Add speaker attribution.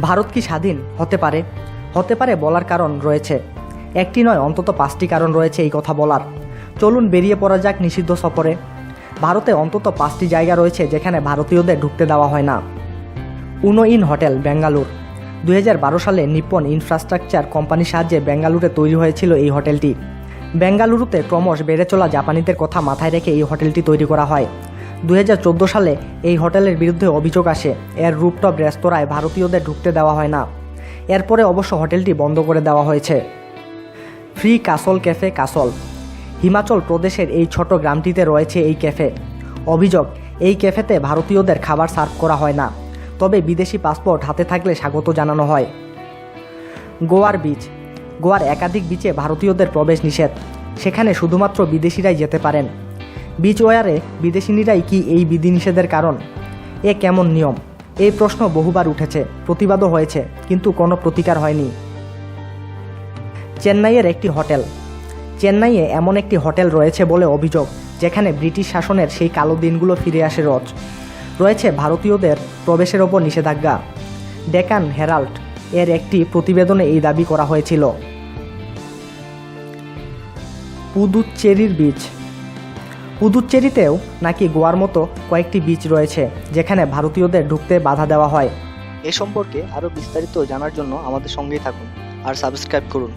Speaker 1: ভারত কি স্বাধীন? হতে পারে। হতে পারে বলার কারণ রয়েছে। একটি নয়, অন্তত পাঁচটি কারণ রয়েছে এই কথা বলার। চলুন বেরিয়ে পড়া যাক নিষিদ্ধ সফরে। ভারতে অন্তত পাঁচটি জায়গা রয়েছে যেখানে ভারতীয়দের ঢুকতে দেওয়া হয় না। উনো ইন হোটেল বেঙ্গালুর দুই হাজার বারো সালে নিপ্পন ইনফ্রাস্ট্রাকচার কোম্পানির সাহায্যে বেঙ্গালুরে তৈরি হয়েছিল এই হোটেলটি। বেঙ্গালুরুতে ক্রমশ বেড়ে চলা জাপানিদের কথা মাথায় রেখে এই হোটেলটি তৈরি করা হয়। দুই হাজার চোদ্দ সালে এই হোটেলের বিরুদ্ধে অভিযোগ আসে, এর রুপটপ রেস্তোরাঁয় ভারতীয়দের ঢুকতে দেওয়া হয় না। এরপরে অবশ্য হোটেলটি বন্ধ করে দেওয়া হয়েছে। Free Kasol cafe Kasol. Himachal প্রদেশের এই ছোট গ্রামটিতে রয়েছে এই ক্যাফে। অভিযোগ, এই ক্যাফেতে ভারতীয়দের খাবার সার্ভ করা হয় না, তবে বিদেশি পাসপোর্ট হাতে থাকলে স্বাগত জানানো হয়। গোয়ার বিচ। গোয়ার একাধিক বিচে ভারতীয়দের প্রবেশ নিষেধ। সেখানে শুধুমাত্র বিদেশিরাই যেতে পারেন। বিচ ওয়ারে বিদেশিনীরাই কি এই বিধিনিষেধের কারণ? এ কেমন নিয়ম? এই প্রশ্ন বহুবার উঠেছে, প্রতিবাদও হয়েছে, কিন্তু কোনো প্রতিকার হয়নি। চেন্নাইয়ের একটি হোটেল। চেন্নাইয়ে এমন একটি হোটেল রয়েছে বলে অভিযোগ, যেখানে ব্রিটিশ শাসনের সেই কালো দিনগুলো ফিরে আসে রোজ। রয়েছে ভারতীয়দের প্রবেশের ওপর নিষেধাজ্ঞা। ডেকান হেরাল্ড এর একটি প্রতিবেদনে এই দাবি করা হয়েছিল। পুদুচ্চেরির বীচ। পুদুচ্চেরিতেও নাকি গোয়ার মতো কয়েকটি বিচ রয়েছে, যেখানে ভারতীয়দের ঢুকতে বাধা দেওয়া হয়।
Speaker 2: এ সম্পর্কে আরও বিস্তারিত জানার জন্য আমাদের সঙ্গেই থাকুন আর সাবস্ক্রাইব করুন।